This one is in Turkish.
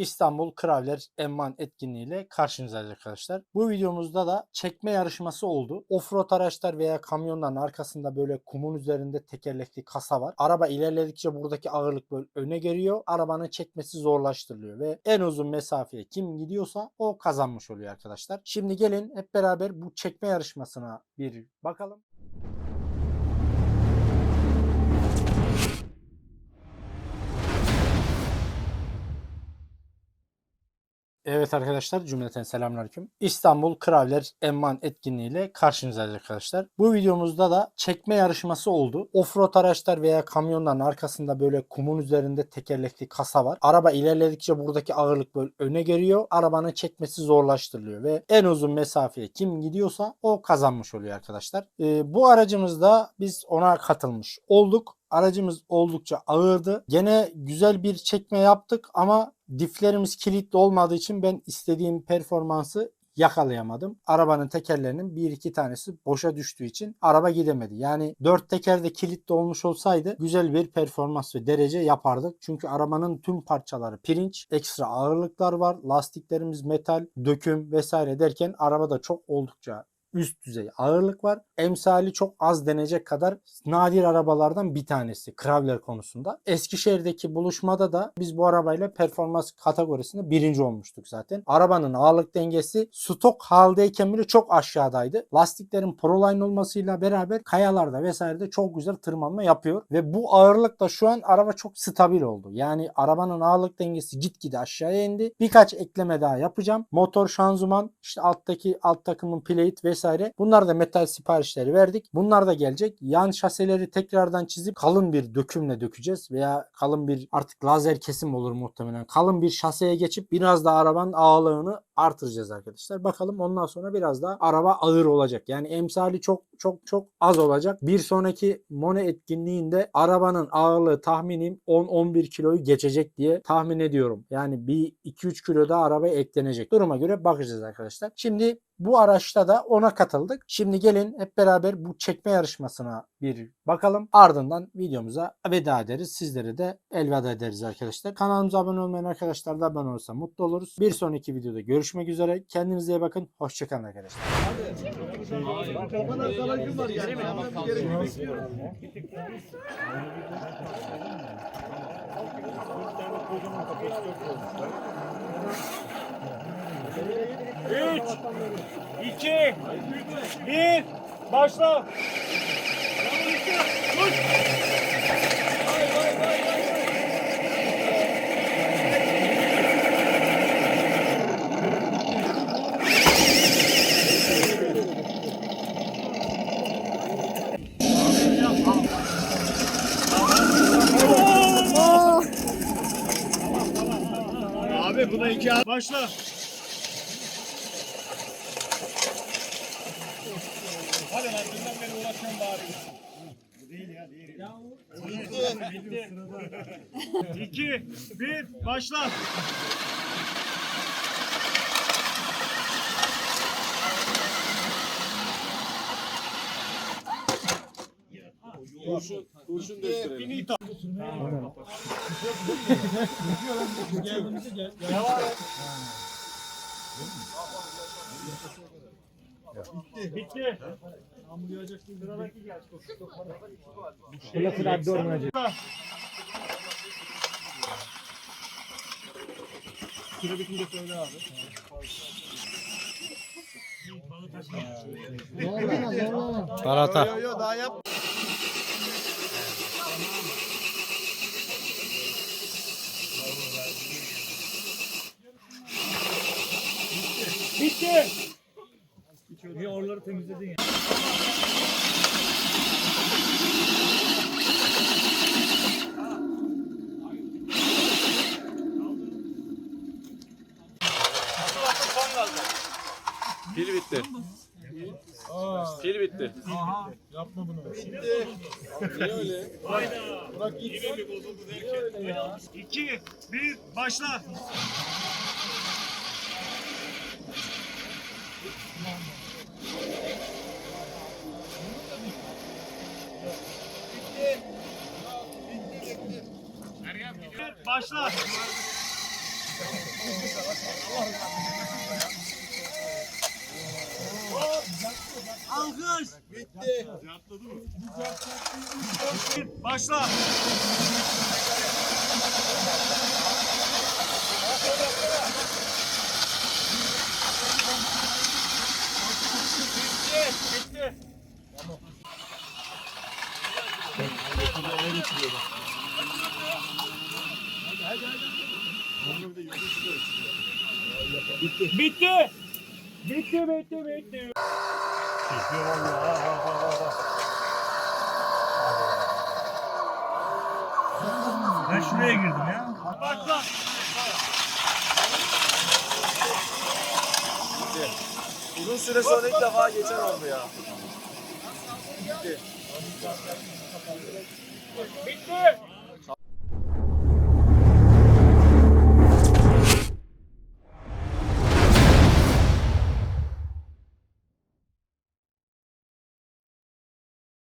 İstanbul Kravler Emman etkinliğiyle karşınızdayız arkadaşlar. Bu videomuzda da çekme yarışması oldu. Offroad araçlar veya kamyonların arkasında böyle kumun üzerinde tekerlekli kasa var. Araba ilerledikçe buradaki ağırlık böyle öne geliyor. Arabanın çekmesi zorlaştırılıyor ve en uzun mesafeye kim gidiyorsa o kazanmış oluyor arkadaşlar. Şimdi gelin hep beraber bu çekme yarışmasına bir bakalım. Evet arkadaşlar cümleten selamünaleyküm. İstanbul Kravler Emman etkinliğiyle karşınızdayız arkadaşlar. Bu videomuzda da çekme yarışması oldu. Offroad araçlar veya kamyonların arkasında böyle kumun üzerinde tekerlekli kasa var. Araba ilerledikçe buradaki ağırlık böyle öne geliyor. Arabanın çekmesi zorlaştırılıyor ve en uzun mesafeye kim gidiyorsa o kazanmış oluyor arkadaşlar. Ee, bu aracımızda biz ona katılmış olduk. Aracımız oldukça ağırdı. Gene güzel bir çekme yaptık ama diflerimiz kilitli olmadığı için ben istediğim performansı yakalayamadım. Arabanın tekerlerinin bir iki tanesi boşa düştüğü için araba gidemedi. Yani dört teker de kilitli olmuş olsaydı güzel bir performans ve derece yapardık. Çünkü arabanın tüm parçaları pirinç, ekstra ağırlıklar var, lastiklerimiz metal, döküm vesaire derken arabada çok oldukça üst düzey ağırlık var. Emsali çok az denecek kadar nadir arabalardan bir tanesi Kravler konusunda. Eskişehir'deki buluşmada da biz bu arabayla performans kategorisinde birinci olmuştuk zaten. Arabanın ağırlık dengesi stok haldeyken bile çok aşağıdaydı. Lastiklerin Proline olmasıyla beraber kayalarda vesairede çok güzel tırmanma yapıyor. Ve bu ağırlıkla şu an araba çok stabil oldu. Yani arabanın ağırlık dengesi gitgide aşağıya indi. Birkaç ekleme daha yapacağım. Motor, şanzıman, işte alttaki alt takımın plate vesaire. Bunlar da metal siparişleri verdik. Bunlar da gelecek. Yan şaseleri tekrardan çizip kalın bir dökümle dökeceğiz veya kalın bir artık lazer kesim olur muhtemelen. Kalın bir şaseye geçip biraz da arabanın ağırlığını artıracağız arkadaşlar. Bakalım ondan sonra biraz daha araba ağır olacak. Yani emsali çok çok çok az olacak. Bir sonraki Mone etkinliğinde arabanın ağırlığı tahminim 10-11 kiloyu geçecek diye tahmin ediyorum. Yani bir 2-3 kilo da arabaya eklenecek. Duruma göre bakacağız arkadaşlar. Şimdi bu araçta da ona katıldık. Şimdi gelin hep beraber bu çekme yarışmasına bir bakalım. Ardından videomuza veda ederiz. Sizlere de elveda ederiz arkadaşlar. Kanalımıza abone olmayan arkadaşlar da abone olursa mutlu oluruz. Bir sonraki videoda görüşmek üzere. Kendinize iyi bakın. Hoşçakalın arkadaşlar. Üç, iki, bir, başla. Abi buna iki Başla. Hadi lan dünden beri uğraşıyorum bari. Değil ya değil. Bitti. İki, bir, başla. Kurşun, kurşun döktürelim. Finito. Devam et. Bitti. Sıradaki gel. Süre bitince söyle abi. Galata. Bitti. Niye oraları temizledin ya? Pil bitti. Pil bitti. Yapma bunu. Niye öyle? Bırak git. Yine mi bozuldu derken. İki, bir, başla. Başla. Alkış. Bitti. Başla. Bitti. Bitti. Bitti. Bitti. Bitti, bitti, bitti. Bitti. Ben şuraya girdim ya. Başla. Uzun süre sonra ilk defa geçen oldu ya. Bitti.